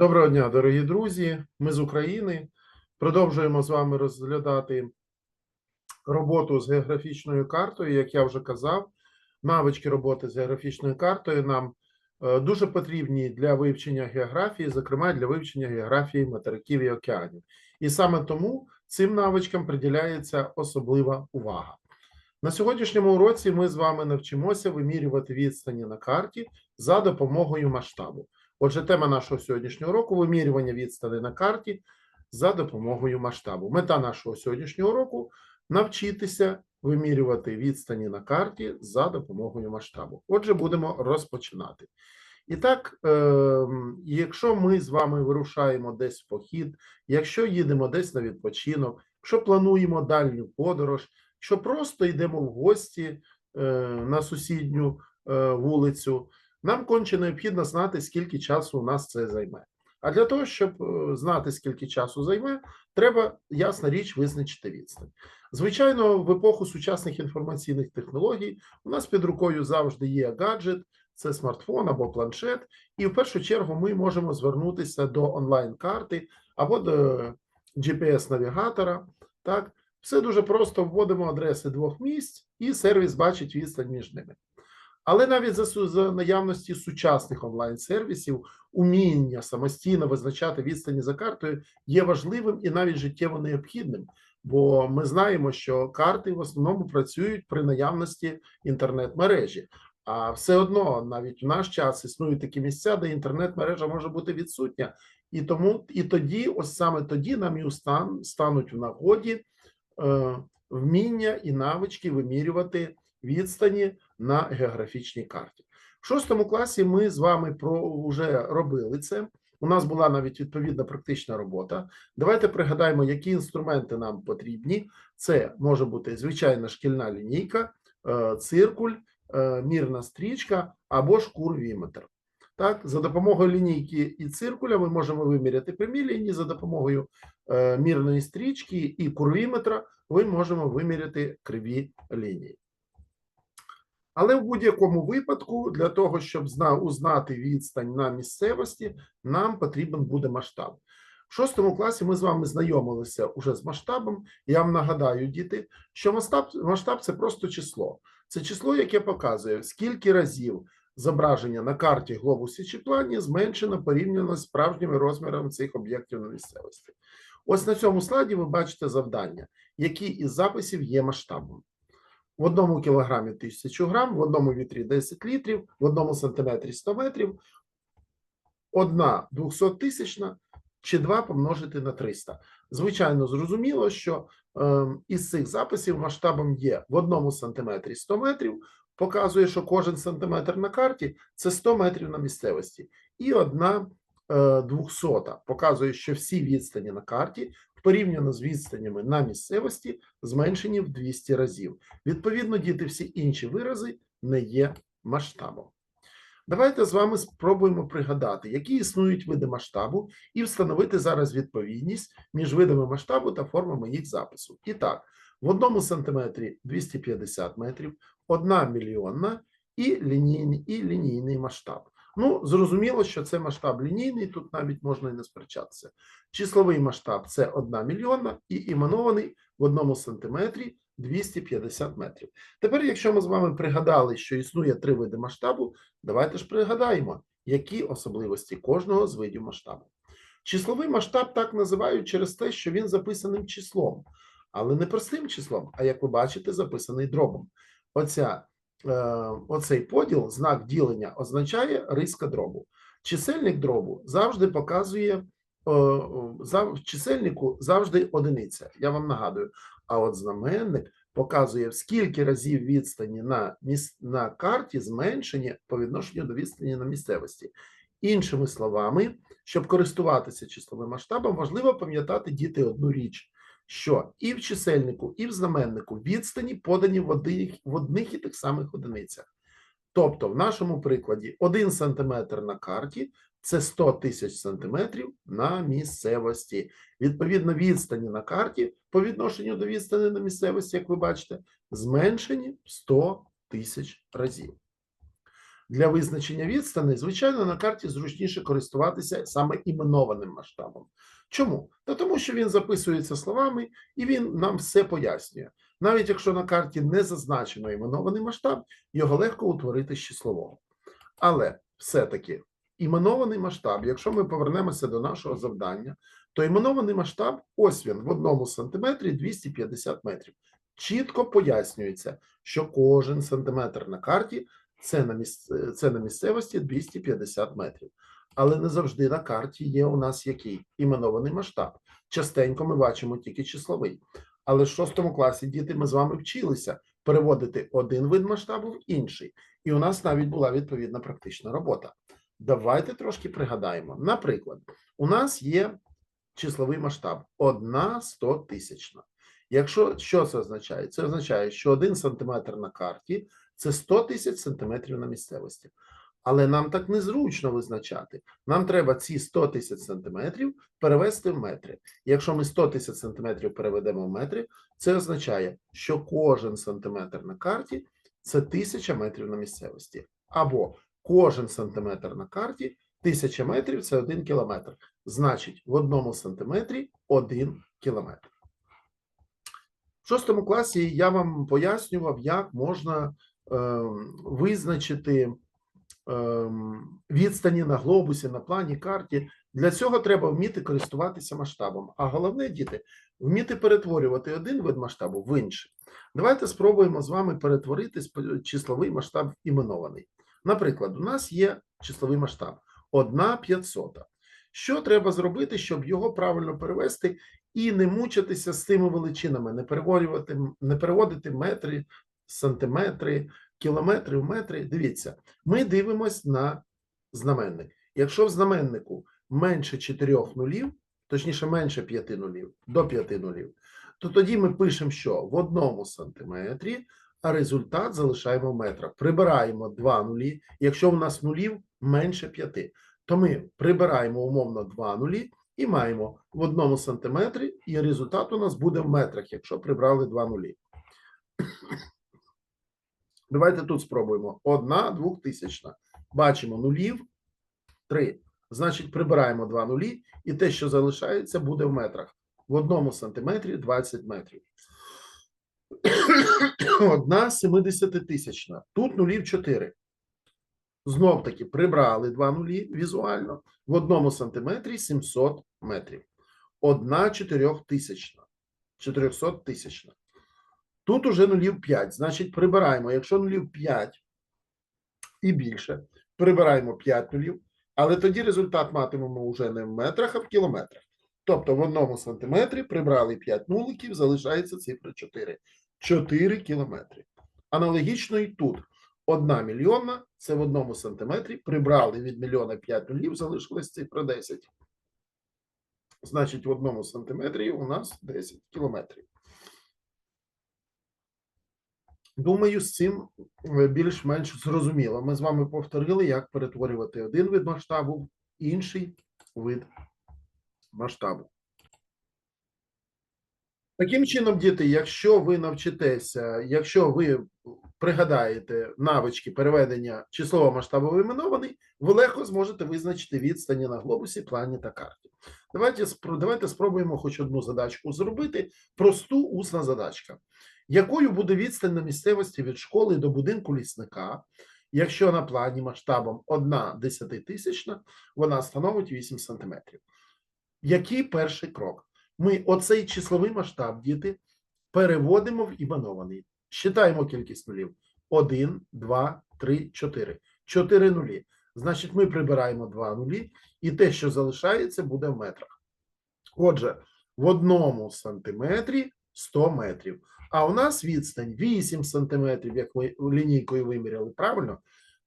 Доброго дня, дорогі друзі. Ми з України. Продовжуємо з вами розглядати роботу з географічною картою. Як я вже казав, навички роботи з географічною картою нам е, дуже потрібні для вивчення географії, зокрема для вивчення географії материків і океанів. І саме тому цим навичкам приділяється особлива увага. На сьогоднішньому уроці ми з вами навчимося вимірювати відстані на карті за допомогою масштабу. Отже, тема нашого сьогоднішнього уроку вимірювання відстани на карті за допомогою масштабу. Мета нашого сьогоднішнього уроку навчитися вимірювати відстані на карті за допомогою масштабу. Отже, будемо розпочинати. І так, е, якщо ми з вами вирушаємо десь в похід, якщо їдемо десь на відпочинок, якщо плануємо дальню подорож, якщо просто йдемо в гості е, на сусідню е, вулицю, нам конче необхідно знати, скільки часу у нас це займе. А для того, щоб е, знати, скільки часу займе, треба, ясна річ, визначити відстань. Звичайно, в епоху сучасних інформаційних технологій у нас під рукою завжди є гаджет, це смартфон або планшет, і в першу чергу ми можемо звернутися до онлайн-карти або до GPS-навігатора. Так, все дуже просто вводимо адреси двох місць, і сервіс бачить відстань між ними. Але навіть за, за наявності сучасних онлайн-сервісів уміння самостійно визначати відстані за картою є важливим і навіть життєво необхідним, бо ми знаємо, що карти в основному працюють при наявності інтернет-мережі. А все одно навіть в наш час існують такі місця, де інтернет-мережа може бути відсутня, і тому і тоді, ось саме тоді, нам і устан стануть в нагоді е, вміння і навички вимірювати відстані на географічній карті. В шостому класі ми з вами про вже робили це. У нас була навіть відповідна практична робота. Давайте пригадаємо, які інструменти нам потрібні. Це може бути звичайна шкільна лінійка, е, циркуль, е, мірна стрічка або ж курвіметр. Так, за допомогою лінійки і циркуля ми можемо виміряти прямі лінії, за допомогою е, мірної стрічки і курвіметра ми можемо виміряти криві лінії. Але в будь-якому випадку, для того, щоб узнати відстань на місцевості, нам потрібен буде масштаб. В шостому класі ми з вами знайомилися уже з масштабом. Я вам нагадаю, діти, що масштаб, масштаб це просто число. Це число, яке показує, скільки разів зображення на карті, глобусі чи плані зменшено порівняно з справжніми розмірами цих об'єктів на місцевості. Ось на цьому слайді ви бачите завдання, які із записів є масштабом. В одному кілограмі 1000 грам, в одному вітрі 10 літрів, в одному сантиметрі 100 метрів, одна 200 тисячна чи два помножити на 300. Звичайно, зрозуміло, що е, із цих записів масштабом є в одному сантиметрі 100 метрів, показує, що кожен сантиметр на карті це 100 метрів на місцевості, і одна е, 200 показує, що всі відстані на карті порівняно з відстанями на місцевості зменшені в 200 разів. Відповідно, діти, всі інші вирази не є масштабом. Давайте з вами спробуємо пригадати, які існують види масштабу, і встановити зараз відповідність між видами масштабу та формами їх запису. І так, в одному сантиметрі 250 метрів, одна мільйонна і лінійний, і лінійний масштаб. Ну, зрозуміло, що це масштаб лінійний, тут навіть можна і не сперечатися. Числовий масштаб це 1 мільйонна і іменований в одному сантиметрі 250 метрів. Тепер, якщо ми з вами пригадали, що існує три види масштабу, давайте ж пригадаємо, які особливості кожного з видів масштабу. Числовий масштаб так називають через те, що він записаним числом, але не простим числом, а як ви бачите, записаний дробом. Оця, оцей поділ, знак ділення, означає риска дробу. Чисельник дробу завжди показує е, в чисельнику завжди одиниця. Я вам нагадую. А от знаменник показує, в скільки разів відстані на, на карті зменшені по відношенню до відстані на місцевості. Іншими словами, щоб користуватися числовим масштабом, важливо пам'ятати діти одну річ, що і в чисельнику, і в знаменнику відстані подані в одних, в одних і тих самих одиницях. Тобто, в нашому прикладі 1 сантиметр на карті це 100 тисяч сантиметрів на місцевості. Відповідно, відстані на карті по відношенню до відстані на місцевості, як ви бачите, зменшені в 100 тисяч разів. Для визначення відстані, звичайно, на карті зручніше користуватися саме іменованим масштабом. Чому? Та тому, що він записується словами і він нам все пояснює. Навіть якщо на карті не зазначено іменований масштаб, його легко утворити з числового. Але все-таки іменований масштаб, якщо ми повернемося до нашого завдання, то іменований масштаб ось він в одному сантиметрі 250 метрів. Чітко пояснюється, що кожен сантиметр на карті це на, місц... це на місцевості 250 метрів. Але не завжди на карті є у нас який іменований масштаб. Частенько ми бачимо тільки числовий. Але в шостому класі діти ми з вами вчилися переводити один вид масштабу в інший. І у нас навіть була відповідна практична робота. Давайте трошки пригадаємо. Наприклад, у нас є числовий масштаб одна 100 тисячна. Якщо що це означає? Це означає, що один сантиметр на карті це 100 тисяч сантиметрів на місцевості. Але нам так незручно визначати. Нам треба ці 100 тисяч сантиметрів перевести в метри. Якщо ми 100 тисяч сантиметрів переведемо в метри, це означає, що кожен сантиметр на карті це 1000 метрів на місцевості. Або кожен сантиметр на карті 1000 метрів це 1 кілометр. Значить, в одному сантиметрі 1 кілометр. В шостому класі я вам пояснював, як можна визначити ем, відстані на глобусі, на плані, карті. Для цього треба вміти користуватися масштабом. А головне, діти, вміти перетворювати один вид масштабу в інший. Давайте спробуємо з вами перетворити числовий масштаб іменований. Наприклад, у нас є числовий масштаб 1 500. Що треба зробити, щоб його правильно перевести і не мучитися з цими величинами, не переводити, не переводити метри, сантиметри, кілометри в метри. Дивіться, ми дивимось на знаменник. Якщо в знаменнику менше 4 нулів, точніше менше 5 нулів, до 5 нулів, то тоді ми пишемо, що в одному сантиметрі, а результат залишаємо в метрах. Прибираємо 2 нулі. Якщо у нас нулів менше 5, то ми прибираємо умовно 2 нулі і маємо в одному сантиметрі, і результат у нас буде в метрах, якщо прибрали 2 нулі. Давайте тут спробуємо. Одна двохтисячна. Бачимо нулів 3. Значить, прибираємо 2 нулі, і те, що залишається, буде в метрах. В одному сантиметрі 20 метрів. Одна 70 тисячна. Тут нулів 4. Знов таки прибрали 2 нулі візуально. В одному сантиметрі 700 метрів. Одна 4 тисячна. 400 тисячна. Тут уже нулів 5. Значить, прибираємо. Якщо нулів 5 і більше, прибираємо 5 нулів, але тоді результат матимемо вже не в метрах, а в кілометрах. Тобто в одному сантиметрі прибрали 5 нуликів, залишається цифра 4. 4 кілометри. Аналогічно і тут. Одна мільйонна це в одному сантиметрі. Прибрали від мільйона 5 нулів, залишилась цифра 10. Значить, в одному сантиметрі у нас 10 кілометрів. Думаю, з цим е, більш-менш зрозуміло. Ми з вами повторили, як перетворювати один вид масштабу в інший вид масштабу. Таким чином, діти, якщо ви навчитеся, якщо ви пригадаєте навички переведення числово масштабу іменований, ви легко зможете визначити відстані на глобусі, плані та карті. Давайте, давайте спробуємо хоч одну задачку зробити. Просту усна задачка. Якою буде відстань на місцевості від школи до будинку лісника, якщо на плані масштабом 1 десятитисячна, вона становить 8 сантиметрів? Який перший крок? Ми оцей числовий масштаб, діти, переводимо в іменований. Считаємо кількість нулів. 1, 2, 3, 4. 4 нулі. Значить, ми прибираємо 2 нулі, і те, що залишається, буде в метрах. Отже, в одному сантиметрі 100 метрів. А у нас відстань 8 сантиметрів, як ви лінійкою виміряли, правильно?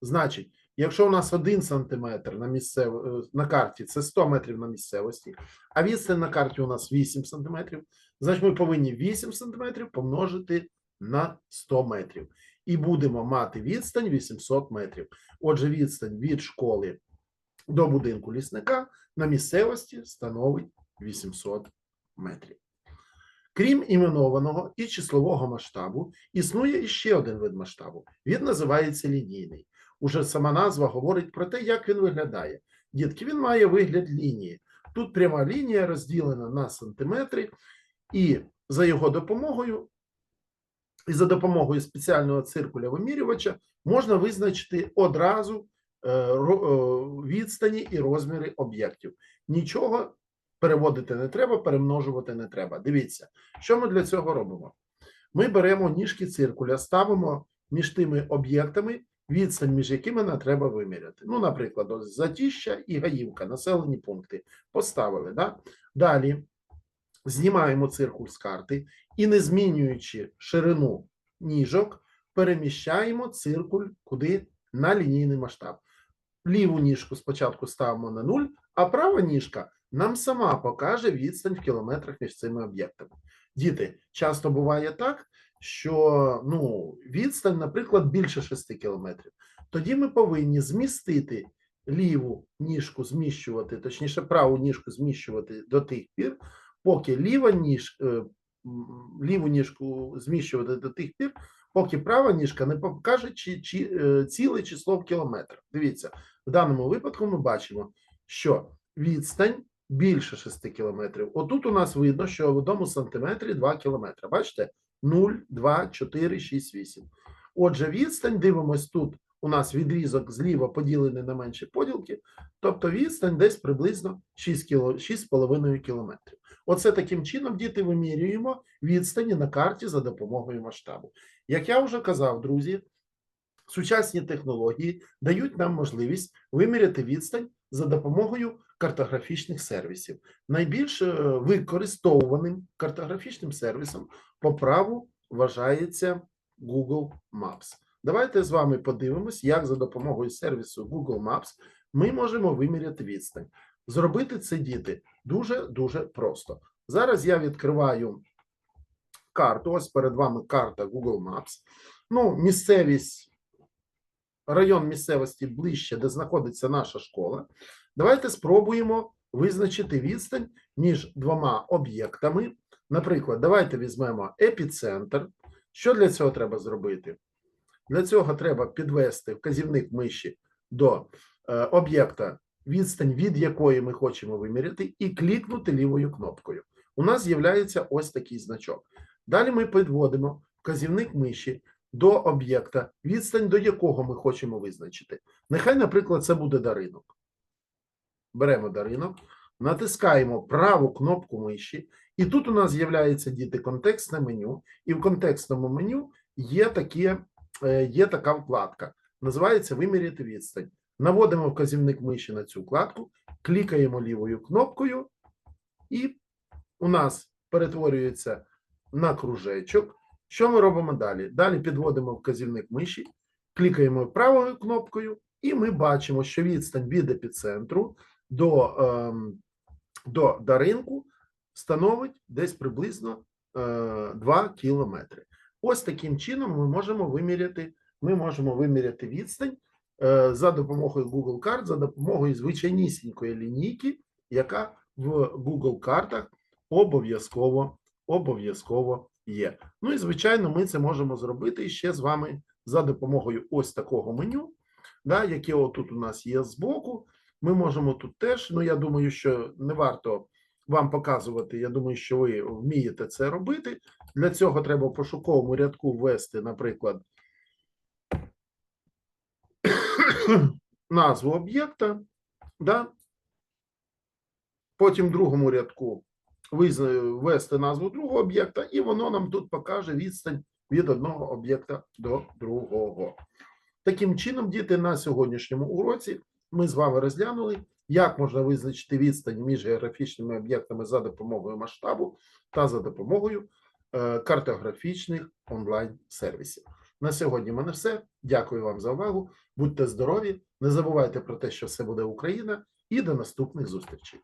Значить, якщо у нас 1 сантиметр на, місцев... е, на карті, це 100 метрів на місцевості, а відстань на карті у нас 8 сантиметрів, значить ми повинні 8 сантиметрів помножити на 100 метрів. І будемо мати відстань 800 метрів. Отже, відстань від школи до будинку лісника на місцевості становить 800 метрів. Крім іменованого і числового масштабу, існує іще один вид масштабу. Він називається лінійний. уже сама назва говорить про те, як він виглядає. Дітки, він має вигляд лінії. Тут пряма лінія розділена на сантиметри, і за його допомогою, і за допомогою спеціального циркуля вимірювача можна визначити одразу е, е, відстані і розміри об'єктів. Нічого переводити не треба, перемножувати не треба. Дивіться, що ми для цього робимо? Ми беремо ніжки циркуля, ставимо між тими об'єктами, відстань, між якими нам треба виміряти. Ну, наприклад, Затіща і Гаївка, населені пункти. Поставили. Да? Далі знімаємо циркуль з карти і, не змінюючи ширину ніжок, переміщаємо циркуль куди на лінійний масштаб. Ліву ніжку спочатку ставимо на 0, а права ніжка нам сама покаже відстань в кілометрах між цими об'єктами. Діти, часто буває так, що ну, відстань, наприклад, більше 6 кілометрів. Тоді ми повинні змістити ліву ніжку, зміщувати, точніше, праву ніжку зміщувати до тих пір, поки ліва ніж, е, ліву ніжку зміщувати до тих пір, поки права ніжка не покаже чи, чи, е, ціле число в кілометрах. Дивіться, в даному випадку ми бачимо, що відстань більше 6 кілометрів. Отут у нас видно, що в одному сантиметрі 2 кілометри. Бачите? 0, 2, 4, 6, 8. Отже, відстань, дивимось тут. У нас відрізок зліва поділений на менші поділки, тобто відстань десь приблизно 6,5 кілометрів. Оце таким чином, діти, вимірюємо відстані на карті за допомогою масштабу. Як я вже казав, друзі, сучасні технології дають нам можливість виміряти відстань за допомогою картографічних сервісів. Найбільш е, використовуваним картографічним сервісом по праву вважається Google Maps. Давайте з вами подивимось, як за допомогою сервісу Google Maps ми можемо виміряти відстань. Зробити це діти дуже дуже просто. Зараз я відкриваю карту. Ось перед вами карта Google Maps. Ну, місцевість, район місцевості ближче, де знаходиться наша школа. Давайте спробуємо визначити відстань між двома об'єктами. Наприклад, давайте візьмемо епіцентр. Що для цього треба зробити? Для цього треба підвести вказівник миші до е, об'єкта, відстань від якої ми хочемо виміряти, і клікнути лівою кнопкою. У нас з'являється ось такий значок. Далі ми підводимо вказівник миші до об'єкта, відстань до якого ми хочемо визначити. Нехай, наприклад, це буде даринок. Беремо даринок, натискаємо праву кнопку миші, і тут у нас з'являється діти контекстне меню, і в контекстному меню є, такі, е, є така вкладка. Називається Виміряти відстань. Наводимо вказівник миші на цю вкладку, клікаємо лівою кнопкою, і у нас перетворюється на кружечок. Що ми робимо далі? Далі підводимо вказівник миші, клікаємо правою кнопкою, і ми бачимо, що відстань від епіцентру до, ем, до даринку становить десь приблизно е, 2 кілометри. Ось таким чином ми можемо виміряти, ми можемо виміряти відстань е, за допомогою Google карт, за допомогою звичайнісінької лінійки, яка в Google картах обов'язково обов'язково є. Ну і звичайно, ми це можемо зробити ще з вами за допомогою ось такого меню, да, яке отут у нас є збоку. Ми можемо тут теж. Ну я думаю, що не варто вам показувати. Я думаю, що ви вмієте це робити. Для цього треба в пошуковому рядку ввести, наприклад, назву об'єкта, да? потім в другому рядку ввести назву другого об'єкта, і воно нам тут покаже відстань від одного об'єкта до другого. Таким чином, діти, на сьогоднішньому уроці ми з вами розглянули, як можна визначити відстань між географічними об'єктами за допомогою масштабу та за допомогою е, картографічних онлайн-сервісів. На сьогодні в мене все. Дякую вам за увагу. Будьте здорові, не забувайте про те, що все буде Україна, і до наступних зустрічей.